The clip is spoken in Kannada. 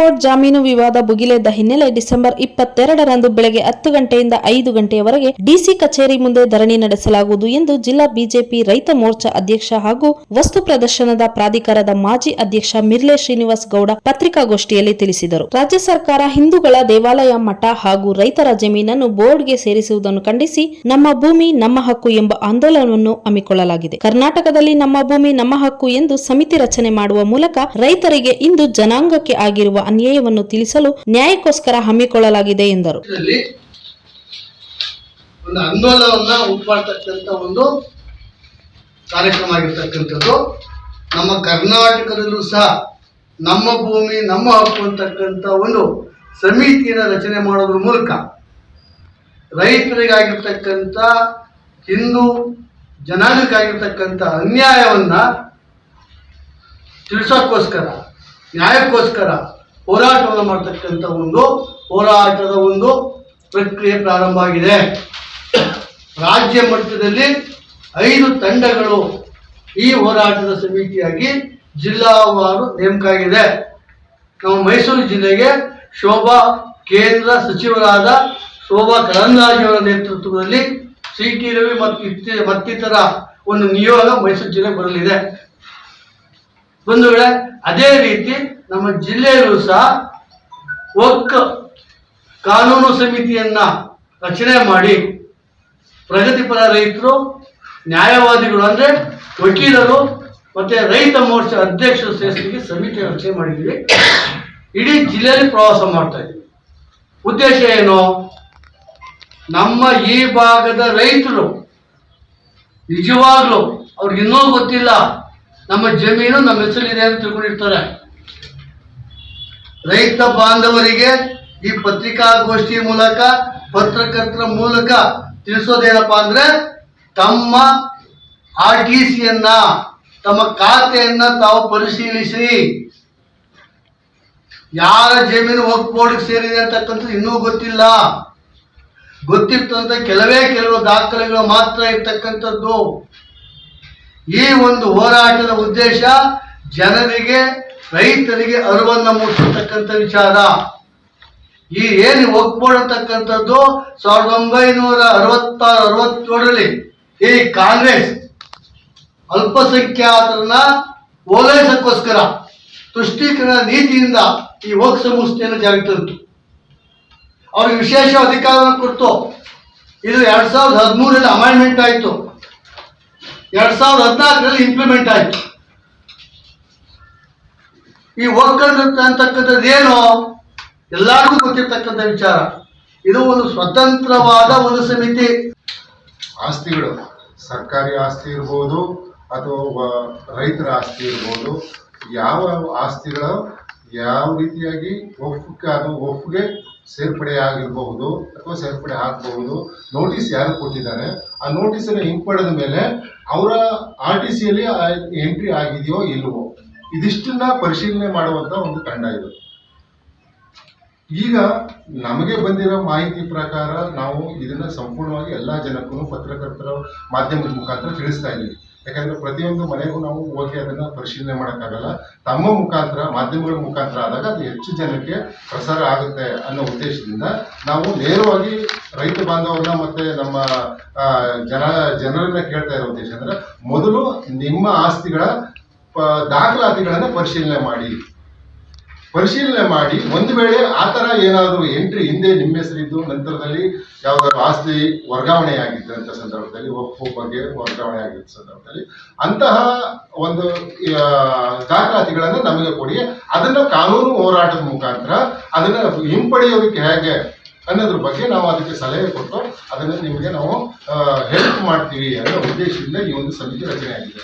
ಕೋರ್ಟ್ ಜಾಮೀನು ವಿವಾದ ಭುಗಿಲೆದ್ದ ಹಿನ್ನೆಲೆ ಡಿಸೆಂಬರ್ ಇಪ್ಪತ್ತೆರಡರಂದು ಬೆಳಗ್ಗೆ ಹತ್ತು ಗಂಟೆಯಿಂದ ಐದು ಗಂಟೆಯವರೆಗೆ ಡಿಸಿ ಕಚೇರಿ ಮುಂದೆ ಧರಣಿ ನಡೆಸಲಾಗುವುದು ಎಂದು ಜಿಲ್ಲಾ ಬಿಜೆಪಿ ರೈತ ಮೋರ್ಚಾ ಅಧ್ಯಕ್ಷ ಹಾಗೂ ವಸ್ತು ಪ್ರದರ್ಶನದ ಪ್ರಾಧಿಕಾರದ ಮಾಜಿ ಅಧ್ಯಕ್ಷ ಮಿರ್ಲೆ ಶ್ರೀನಿವಾಸ್ ಗೌಡ ಪತ್ರಿಕಾಗೋಷ್ಠಿಯಲ್ಲಿ ತಿಳಿಸಿದರು. ರಾಜ್ಯ ಸರ್ಕಾರ ಹಿಂದೂಗಳ ದೇವಾಲಯ ಮಠ ಹಾಗೂ ರೈತರ ಜಮೀನನ್ನು ಬೋರ್ಡ್ಗೆ ಸೇರಿಸುವುದನ್ನು ಖಂಡಿಸಿ ನಮ್ಮ ಭೂಮಿ, ನಮ್ಮ ಹಕ್ಕು ಎಂಬ ಆಂದೋಲನವನ್ನು ಹಮ್ಮಿಕೊಳ್ಳಲಾಗಿದೆ. ಕರ್ನಾಟಕದಲ್ಲಿ ನಮ್ಮ ಭೂಮಿ, ನಮ್ಮ ಹಕ್ಕು ಎಂದು ಸಮಿತಿ ರಚನೆ ಮಾಡುವ ಮೂಲಕ ರೈತರಿಗೆ ಇಂದು ಜನಾಂಗಕ್ಕೆ ಆಗಿರುವ ಅನ್ಯಾಯವನ್ನು ತಿಳಿಸಲು ನ್ಯಾಯಕ್ಕೋಸ್ಕರ ಹಮ್ಮಿಕೊಳ್ಳಲಾಗಿದೆ ಎಂದರು. ಒಂದು ಆಂದೋಲನವನ್ನ ಉಂಟುಮಾಡ್ತಕ್ಕಂಥ ಒಂದು ಕಾರ್ಯಕ್ರಮ ಆಗಿರ್ತಕ್ಕಂಥದ್ದು. ನಮ್ಮ ಕರ್ನಾಟಕದಲ್ಲೂ ಸಹ ನಮ್ಮ ಭೂಮಿ, ನಮ್ಮ ಹಕ್ಕು ಅಂತಕ್ಕಂಥ ಒಂದು ಸಮಿತಿಯನ್ನು ರಚನೆ ಮಾಡೋದ್ರ ಮೂಲಕ ರೈತರಿಗಾಗಿರ್ತಕ್ಕಂಥ ಹಿಂದೂ ಜನಾಂಗಕ್ಕಾಗಿರ್ತಕ್ಕಂಥ ಅನ್ಯಾಯವನ್ನ ತಿಳಿಸೋಕ್ಕೋಸ್ಕರ, ನ್ಯಾಯಕ್ಕೋಸ್ಕರ ಹೋರಾಟವನ್ನು ಮಾಡ್ತಕ್ಕಂಥ ಒಂದು ಹೋರಾಟದ ಒಂದು ಪ್ರಕ್ರಿಯೆ ಪ್ರಾರಂಭ ಆಗಿದೆ. ರಾಜ್ಯ ಮಟ್ಟದಲ್ಲಿ ಐದು ತಂಡಗಳು ಈ ಹೋರಾಟದ ಸಮಿತಿಯಾಗಿ ಜಿಲ್ಲಾವಾರು ನೇಮಕ ಆಗಿದೆ ನಾವು ಮೈಸೂರು ಜಿಲ್ಲೆಗೆ ಶೋಭಾ ಕೇಂದ್ರ ಸಚಿವರಾದ ಶೋಭಾ ಅವರ ನೇತೃತ್ವದಲ್ಲಿ ಸಿ ಟಿ ರವಿ ಮತ್ತು ಮತ್ತಿತರ ಒಂದು ನಿಯೋಗ ಮೈಸೂರು ಜಿಲ್ಲೆಗೆ ಬರಲಿದೆ. ಒಂದು ವೇಳೆ ಅದೇ ರೀತಿ ನಮ್ಮ ಜಿಲ್ಲೆಯಲ್ಲೂ ಸಹ ಒಕ್ಕ ಕಾನೂನು ಸಮಿತಿಯನ್ನ ರಚನೆ ಮಾಡಿ ಪ್ರಗತಿಪರ ರೈತರು, ನ್ಯಾಯವಾದಿಗಳು ಅಂದ್ರೆ ವಕೀಲರು ಮತ್ತೆ ರೈತ ಮೋರ್ಚಾ ಅಧ್ಯಕ್ಷರು ಸೇರಿಸಿ ಸಮಿತಿ ರಚನೆ ಮಾಡಿದ್ದೀವಿ. ಇಡೀ ಜಿಲ್ಲೆಯಲ್ಲಿ ಪ್ರವಾಸ ಮಾಡ್ತಾ ಇದ್ದೀವಿ. ಉದ್ದೇಶ ಏನು? ನಮ್ಮ ಈ ಭಾಗದ ರೈತರು ನಿಜವಾಗ್ಲೂ ಅವ್ರಿಗೆ ಇನ್ನೂ ಗೊತ್ತಿಲ್ಲ. ನಮ್ಮ ಜಮೀನು ನಮ್ಮ ಹೆಸರಿದೆ ಅಂತ ತಿಳ್ಕೊಂಡಿರ್ತಾರೆ. ರೈತ ಬಾಂಧವರಿಗೆ ಈ ಪತ್ರಿಕಾಗೋಷ್ಠಿ ಮೂಲಕ, ಪತ್ರಕರ್ತರ ಮೂಲಕ ತಿಳಿಸೋದೇನಪ್ಪ ಅಂದ್ರೆ ತಮ್ಮ ಆರ್ ಟಿ ಸಿಯನ್ನ ತಮ್ಮ ಖಾತೆಯನ್ನ ತಾವು ಪರಿಶೀಲಿಸಿ. ಯಾರ ಜಮೀನು ವಕ್ಫ್ ಬೋರ್ಡ್ಗೆ ಸೇರಿದೆ ಅಂತಕ್ಕಂಥದ್ದು ಇನ್ನೂ ಗೊತ್ತಿಲ್ಲ. ಗೊತ್ತಿರ್ತಂತ ಕೆಲವೇ ಕೆಲವು ದಾಖಲೆಗಳು ಮಾತ್ರ ಇರ್ತಕ್ಕಂಥದ್ದು. ಈ ಒಂದು ಹೋರಾಟದ ಉದ್ದೇಶ ಜನರಿಗೆ ರೈತರಿಗೆ ಅರಿವನ್ನ ಮೂಡಿಸತಕ್ಕಂಥ ವಿಚಾರ. ಈ ಏನು ಒಗ್ಬೋರ್ಡ್ ಅಂತಕ್ಕಂಥದ್ದು ಸಾವಿರದ ಒಂಬೈನೂರ ಅರವತ್ತಾರು, ಅರವತ್ತೇಳರಲ್ಲಿ ಈ ಕಾಂಗ್ರೆಸ್ ಅಲ್ಪಸಂಖ್ಯಾತರನ್ನ ಓಲೈಸಕ್ಕೋಸ್ಕರ ತುಷ್ಟೀಕರಣ ನೀತಿಯಿಂದ ಈ ವಕ್ ಸಂಸ್ಥೆಯನ್ನು ಜಾರಿಗೆ ತಂತು. ಅವ್ರಿಗೆ ವಿಶೇಷ ಅಧಿಕಾರವನ್ನು ಕೊಡ್ತು. ಇದು ಎರಡ್ ಸಾವಿರದ ಹದಿಮೂರರಲ್ಲಿ ಅಮೆಂಡ್ಮೆಂಟ್ ಆಯಿತು. ಎರಡ್ ಸಾವಿರದ ಹದಿನಾಲ್ಕರಲ್ಲಿ ಇಂಪ್ಲಿಮೆಂಟ್ ಆಯಿತು. ಈ ಒಕ್ಕಂಡ ಅಂತಕ್ಕಂಥದ್ದು ಏನು? ಎಲ್ಲರಿಗೂ ಗೊತ್ತಿರ್ತಕ್ಕಂಥ ವಿಚಾರ. ಇದು ಒಂದು ಸ್ವತಂತ್ರವಾದ ಒಂದು ಸಮಿತಿ. ಆಸ್ತಿಗಳು ಸರ್ಕಾರಿ ಆಸ್ತಿ ಇರ್ಬೋದು ಅಥವಾ ರೈತರ ಆಸ್ತಿ ಇರ್ಬೋದು, ಯಾವ ಆಸ್ತಿಗಳು ಯಾವ ರೀತಿಯಾಗಿ ಒಫ್ಗೆ ಅದು ಒಫ್ಗೆ ಸೇರ್ಪಡೆ ಆಗಿರಬಹುದು ಅಥವಾ ಸೇರ್ಪಡೆ ಆಗಬಹುದು ನೋಟಿಸ್ ಯಾರು ಕೊಟ್ಟಿದ್ದಾರೆ, ಆ ನೋಟಿಸನ್ನು ಹಿಂಪಡೆದ ಮೇಲೆ ಅವರ ಆರ್ ಟಿ ಸಿಯಲ್ಲಿ ಎಂಟ್ರಿ ಆಗಿದೆಯೋ ಇಲ್ವೋ ಇದಿಷ್ಟನ್ನ ಪರಿಶೀಲನೆ ಮಾಡುವಂತ ಒಂದು ತಂಡ ಇದು. ಈಗ ನಮಗೆ ಬಂದಿರೋ ಮಾಹಿತಿ ಪ್ರಕಾರ ನಾವು ಇದನ್ನ ಸಂಪೂರ್ಣವಾಗಿ ಎಲ್ಲಾ ಜನಕ್ಕೂ ಪತ್ರಕರ್ತರ ಮಾಧ್ಯಮದ ಮುಖಾಂತರ ತಿಳಿಸ್ತಾ ಇದ್ದೀವಿ. ಯಾಕಂದ್ರೆ ಪ್ರತಿಯೊಂದು ಮನೆಗೂ ನಾವು ಹೋಗಿ ಅದನ್ನ ಪರಿಶೀಲನೆ ಮಾಡೋಕ್ಕಾಗಲ್ಲ. ತಮ್ಮ ಮುಖಾಂತರ, ಮಾಧ್ಯಮಗಳ ಮುಖಾಂತರ ಆದಾಗ ಅದು ಹೆಚ್ಚು ಜನಕ್ಕೆ ಪ್ರಸಾರ ಆಗುತ್ತೆ ಅನ್ನೋ ಉದ್ದೇಶದಿಂದ ನಾವು ನೇರವಾಗಿ ರೈತ ಬಾಂಧವರನ್ನ ಮತ್ತೆ ನಮ್ಮ ಜನ, ಜನರನ್ನ ಕೇಳ್ತಾ ಇರೋ ಉದ್ದೇಶ ಅಂದ್ರೆ ಮೊದಲು ನಿಮ್ಮ ಆಸ್ತಿಗಳ ದಾಖಲಾತಿಗಳನ್ನ ಪರಿಶೀಲನೆ ಮಾಡಿ. ಪರಿಶೀಲನೆ ಮಾಡಿ, ಒಂದು ವೇಳೆ ಆ ಥರ ಏನಾದರೂ ಎಂಟ್ರಿ ಹಿಂದೆ ನಿಮ್ಮ ಹೆಸರಿದ್ದು, ನಂತರದಲ್ಲಿ ಯಾವ್ದಾದ್ರು ಆಸ್ತಿ ವರ್ಗಾವಣೆ ಆಗಿದ್ದಂಥ ಸಂದರ್ಭದಲ್ಲಿ, ಒಪ್ಪು ಬಗ್ಗೆ ವರ್ಗಾವಣೆ ಆಗಿದ್ದ ಸಂದರ್ಭದಲ್ಲಿ, ಅಂತಹ ಒಂದು ದಾಖಲಾತಿಗಳನ್ನು ನಮಗೆ ಕೊಡಿ. ಅದನ್ನ ಕಾನೂನು ಹೋರಾಟದ ಮುಖಾಂತರ ಅದನ್ನ ಹಿಂಪಡೆಯೋದಕ್ಕೆ ಹೇಗೆ ಅನ್ನೋದ್ರ ಬಗ್ಗೆ ನಾವು ಅದಕ್ಕೆ ಸಲಹೆ ಕೊಟ್ಟು ಅದನ್ನ ನಿಮಗೆ ನಾವು ಹೆಲ್ಪ್ ಮಾಡ್ತೀವಿ ಅನ್ನೋ ಉದ್ದೇಶದಿಂದ ಈ ಒಂದು ಸಮಿತಿ ರಚನೆ ಆಗಿದೆ.